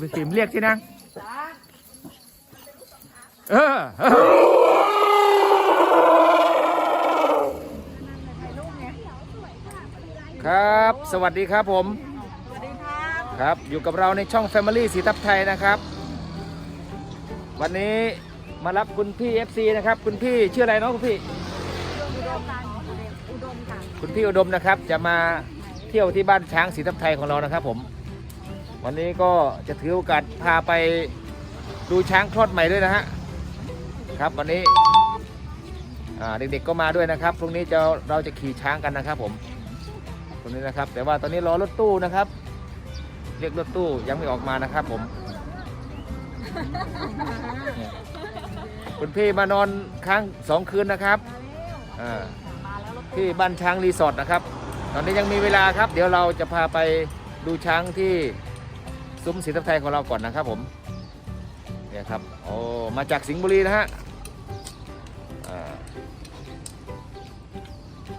ไปฟิล์มเรียกที่นางเออเออครับ สวัสดีครับผม สวัสดีครับครับ อยู่กับเราในช่อง Family สีทับไทยนะครับ วันนี้มารับคุณพี่ FC นะครับ คุณพี่ชื่ออะไรเนาะคุณพี่ อุดมค่ะอุดมค่ะคุณพี่อุดมนะครับ จะมาเที่ยวที่บ้านช้างสีทับไทยของเรานะครับผม วันนี้ก็จะถือโอกาสพาไปดูช้างคลอดใหม่ด้วยนะฮะครับวันนี้เด็กๆก็มาด้วยนะครับพรุ่งนี้จะเราจะขี่ช้างกันนะครับผมตรงนี้นะครับ แต่ว่าตอนนี้รอรถตู้นะครับ เรียกรถตู้ยังไม่ออกมานะครับผมคุณพี่มานอนค้างสองคืนนะครับที่บ้านช้างรีสอร์ทนะครับ ตอนนี้ยังมีเวลาครับ เดี๋ยวเราจะพาไปดูช้างที่ ซุ้มศรีทับไทยของเราก่อนนะครับผมเนี่ยครับโอ้มาจากสิงห์บุรีนะฮะ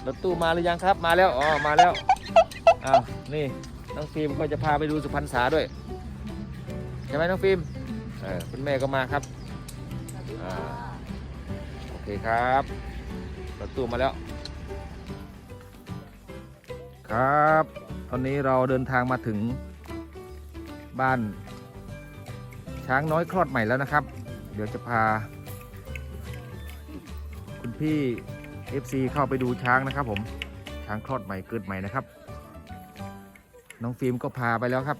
รถตู้มาหรือยังครับมาแล้วอ๋อมาแล้วอ้าวนี่น้องฟิล์มก็จะพาไปดูสุพรรณษาด้วยใช่ไหมน้องฟิล์มเออคุณแม่ก็มาครับอ่าโอเคครับรถตู้มาแล้ว ครับ ตอนนี้เราเดินทางมาถึง บ้านช้างน้อยคลอดใหม่แล้วนะครับ เดี๋ยวจะพา คุณพี่ FC เข้าไปดูช้างนะครับ ผมช้างคลอดใหม่เกิดใหม่นะครับ น้องฟิล์มก็พาไปแล้วครับ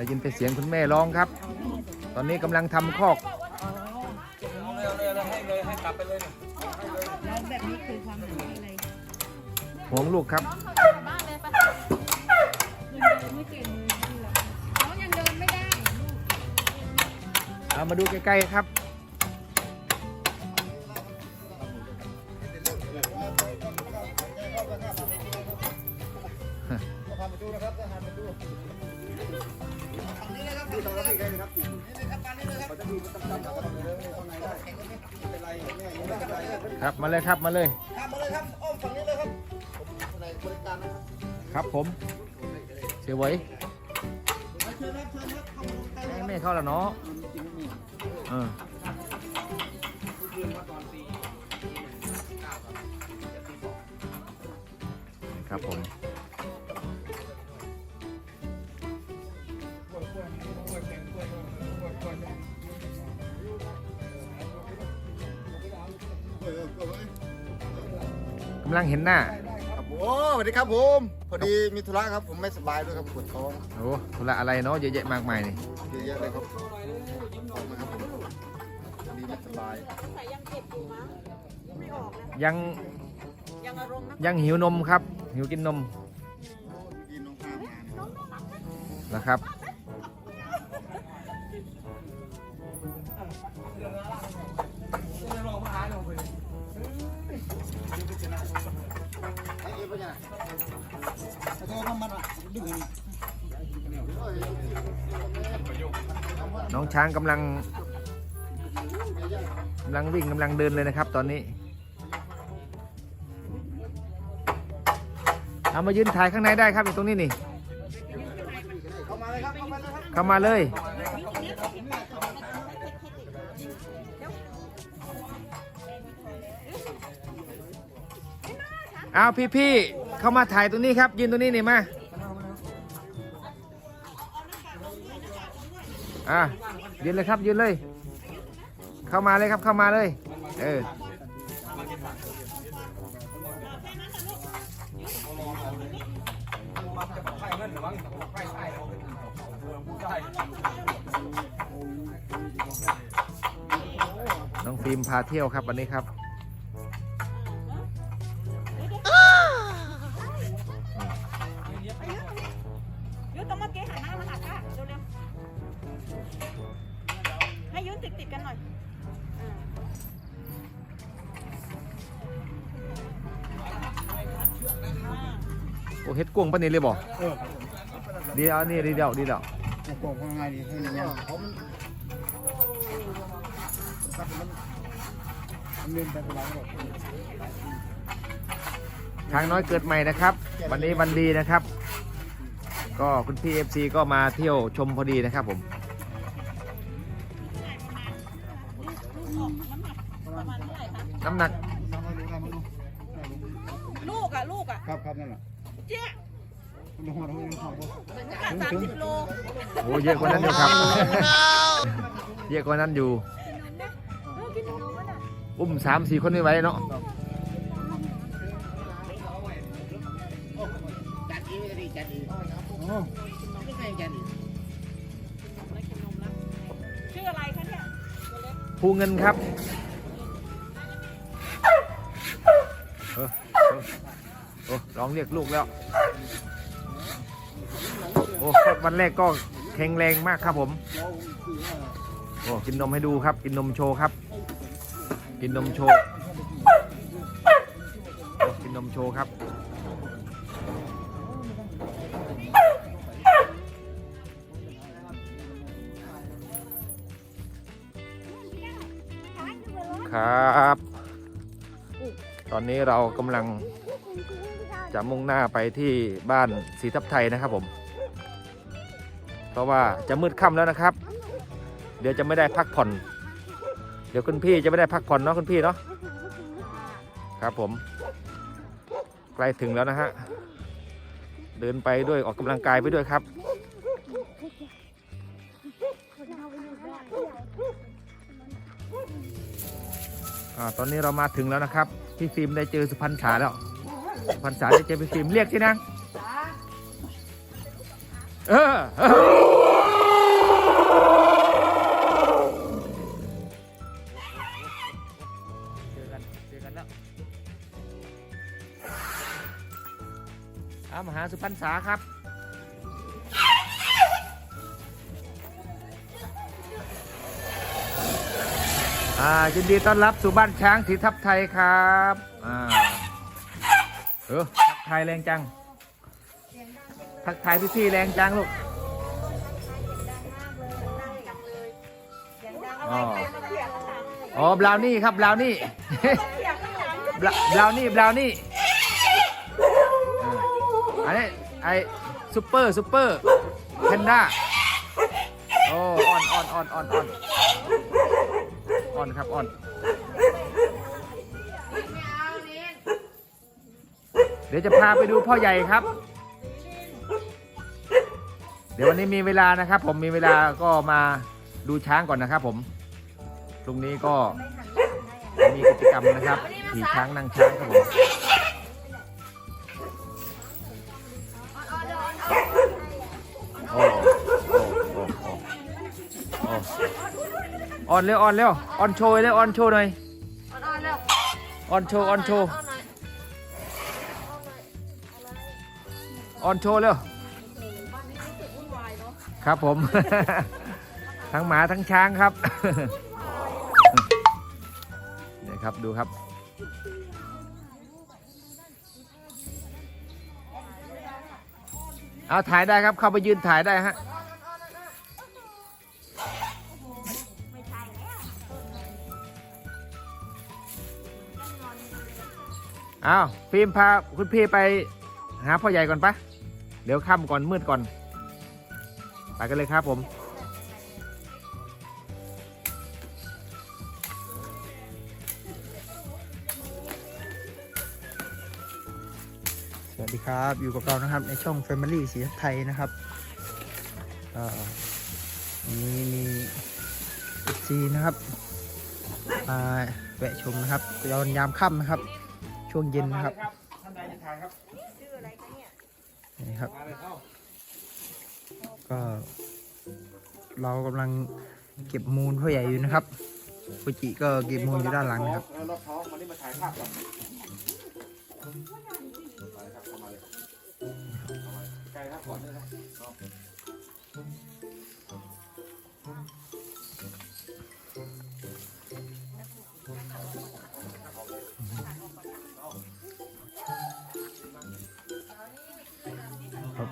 ได้ยินแต่เสียงคุณแม่ร้องครับ ตอนนี้กำลังทำคอกแล้วแบบนี้คือความหมายอะไรห่วงลูกครับ ยังเดินไม่เก่งเลยน้องยังเดินไม่ได้ เอามาดูใกล้ๆครับ ครับมาเลยครับมาเลยครับมาเลยครับอ้อมฝั่งนี้เลยครับผมในบริการนะครับครับผม เสียไว้เชิญครับเชิญครับเข้ามาใกล้เลยให้แม่เข้าแล้วเนาะเออครับผมำลังเห็นหน้าครับโอ้สวัสดีครับผม พอดีมีธุระครับผมไม่สบายด้วยครับปวดท้องโอ้ธุระอะไรเนาะเยอะแยะมากมายนี่เยอะแยะเลยครับขอบคุณครับผมพอดีไม่สบายแต่ยังเจ็บอยู่มั้งไม่ออกนะยังยังอารมณ์นะยังหิวนมครับ หิวกินนมดีน้องข้ามมาเนี่ยนะครับ น้องช้างกำลังกำลังวิ่งกำลังเดินเลยนะครับ ตอนนี้ เอามายืนถ่ายข้างในได้ครับอยู่ตรงนี้นี่ เข้ามาเลยเข้ามาเลยครับเข้ามาเลยเอาพี่ๆเข้ามาถ่ายตรงนี้ครับ ยืนตรงนี้นี่มา อะยืนเลยครับยืนเลย เข้ามาเลยครับเข้ามาเลย เออน้องฟิล์มพาเที่ยวครับวันนี้ครับ เฮ็ดกวงปะนี่เลยบอกดีเอานี่ดีเดียวดีเดียวโอ้โหว่าไงดีให้เนี่ยเขามันมันเล่นไปตลอดหรอกช้างน้อยเกิดใหม่นะครับ วันนี้วันดีนะครับ ก็คุณพี่เอฟซีก็มาเที่ยวชมพอดีนะครับผมน้ำหนักน้องมาดูน้องมาดูลูกอะ ลูกอะ ครับครับนั่นแหละ เจ๊ดูหัวเราดูหัวเราสามสิบโลโอ้เยอะกว่านั้นอยู่ครับ เยอะกว่านั้นอยู่ อุ้มสามสี่คนไม่ไหวเนาะโอ้ชื่ออะไรคะเนี่ยภูเงินครับ อ้ร้องเรียกลูกแล้ว โอ้วันแรกก็แข็งแรงมากครับผม โอ้กินนมให้ดูครับ กินนมโชว์ครับ กินนมโชว์โอ้กินนมโชว์ครับครับ ตอนนี้เรากำลัง จะมุ่งหน้าไปที่บ้านศรีทับไทยนะครับผม เพราะว่าจะมืดค่ำแล้วนะครับ เดี๋ยวจะไม่ได้พักผ่อน เดี๋ยวคุณพี่จะไม่ได้พักผ่อนเนาะคุณพี่เนาะครับผม ใกล้ถึงแล้วนะฮะเดินไปด้วยออกกำลังกายไปด้วยครับ อ่าตอนนี้เรามาถึงแล้วนะครับ พี่ฟิล์มได้เจอสุพรรณษาแล้ว สุพรรณษาได้เจอพี่ฟิล์มเรียกที่นางเออเออเจอกันเจอกันแล้วเอามาหาสุพรรณษาครับอ่ายินดีต้อนรับสู่บ้านช้างสีทับไทยครับอ่า เออทักทายแรงจัง ทักทายพี่ๆแรงจังลูกอ๋ออ๋อบราวนี่ครับบราวนี่บราวบราวนี่บราวนี่อ่าอันนี้ไอซุปเปอร์ซุปเปอร์แพนด้าโอ้อ่อนอ่อนอ่อนอ่อนอ่อนอ่อนครับอ่อน เดี๋ยวจะพาไปดูพ่อใหญ่ครับ เดี๋ยววันนี้มีเวลานะครับ ผมมีเวลาก็มาดูช้างก่อนนะครับผมตรงนี้ก็มีกิจกรรมนะครับขี่ช้างนั่งช้างครับผมโอ้อ้โอ้โอ้โอ้ออนเร็วอ่อนเร็วอ่อนโชว์เร็วออนโชว์หน่อยออนโชว์ออนโชว์ ออนโชว์เร็วครับผม ทั้งหมาทั้งช้างครับเนี่ยครับดูครับ เอาถ่ายได้ครับเข้าไปยืนถ่ายได้ฮะเอาฟิล์มพาคุณพี่ไปหาพ่อใหญ่ก่อนปะ เดี๋ยวค่ำก่อนมืดก่อน ไปกันเลยครับผม สวัสดีครับ อยู่กับเรานะครับในช่อง Family สีไทยนะครับอันนี้มีซีนะครับมาแวะชมนะครับตอนยามค่ำนะครับ ช่วงเย็นนะครับ ท่านใดจะถ่ายครับ นี่ ครับ ก็ เรากำลังเก็บมูลพ่อใหญ่อยู่นะครับฟูจิก็เก็บมูลอยู่ด้านหลังนะครับรถท้องวันนี้มาถ่ายภาพก่อนไกลครับก่อนเลยนะครับ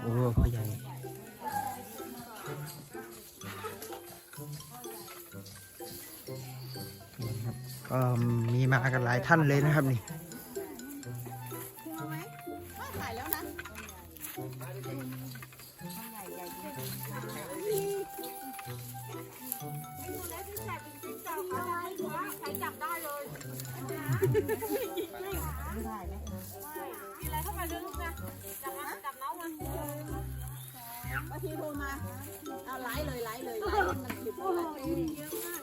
โอ้พ่อใหญ่ครับก็มีมากันหลายท่านเลยนะครับนี่ไม่ดูแลพี่แสบเป็นจิ๊กเจ้าเขาได้ใครจับได้เลย เลยไลฟ์เลยไลฟ์มันคลิปเลยเยอะมาก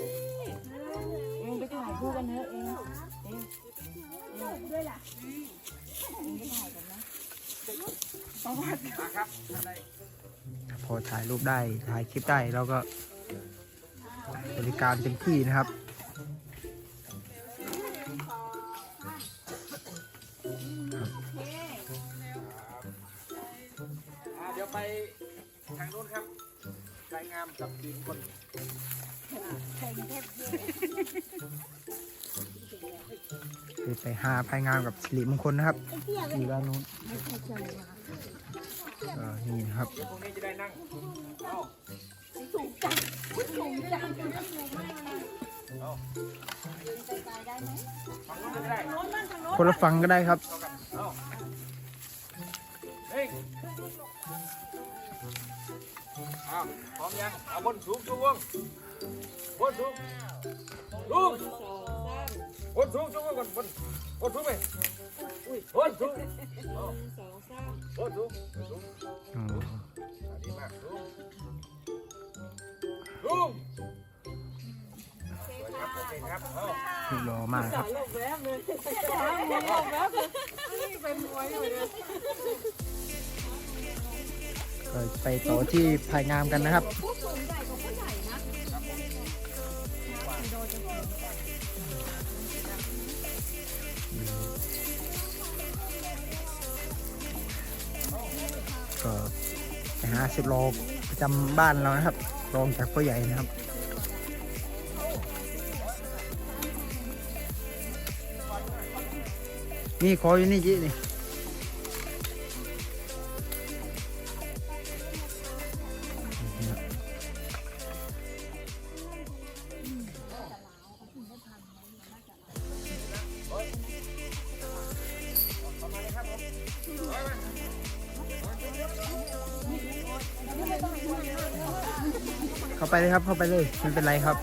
เองไปถ่ายคู่กันเถอะเองเองด้วยล่ะพอถ่ายรูปได้ถ่ายคลิปได้เราก็บริการเต็มที่นะครับเดี๋ยวไปทางนู้นครับ รายงามกับทีมคนคือไปหาภายงานกับสิริมงคลนะครับอยู่ด้านนู้นก็นี่นะครับพวกนี้จะได้นั่งเอ้าฝั่งนู้นก็ได้คนละฟังก็ได้ครับเอ้าเฮ้ย อ้าวพร้อมยังเอาบนสูงสูงวงบนสูงสูงบนสูงสูงวงก่อนบนบนสูงไปบนสูงบนสูงบนสูงดีมากสูงสูงสวยครับโอเคครับเอาสุดหล่อมากครับ ไปต่อที่ภายงามกันนะครับ ก็ไปหาสิบโลประจำบ้านเรานะครับ รองจากพ่อใหญ่นะครับนี่ขออยู่นี่จีนี่ เข้าไปเลยครับเข้าไปเลยไม่เป็นไรครับ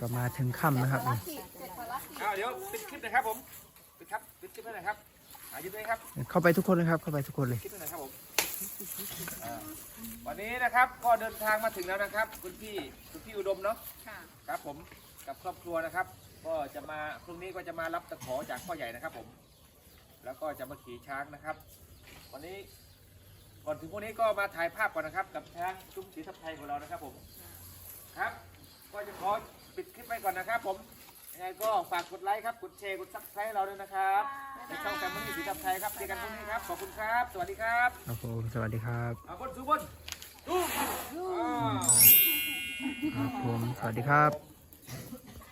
ก็มาถึงค่ำนะครับนี่เอาเดี๋ยวปิดคลิปหนะครับผมปิดครับปิดคลิปให้หน่อยครับอายุด้วยครับ เข้าไปทุกคนเลยครับ เข้าไปทุกคนเลยคลิปให้หน่อยครับผมอ่าวันนี้นะครับก็เดินทางมาถึงแล้วนะครับ คุณพี่คุณพี่อุดมเนาะค่ะครับผมกับครอบครัวนะครับ ก็จะมาพรุ่งนี้ก็จะมารับตะขอจากพ่อใหญ่นะครับผม แล้วก็จะมาขี่ช้างนะครับ วันนี้ก่อนถึงพวกนี้ก็มาถ่ายภาพก่อนนะครับ กับช้างซุ้มสีทับไทยของเรานะครับผมครับ ก็จะขอ ปิดคลิปไว้ก่อนนะครับ ผมยังไงก็ฝากกดไลค์ครับ กดแชร์ กดซับสไครต์เราด้วยนะครับในช่องแฟมิลี่สีทับไทยครับเจอกันพรุ่งนี้ครับ ขอบคุณครับ สวัสดีครับครับผมสวัสดีครับเอาบนสู่บนสู้อ้าว ครับผมสวัสดีครับ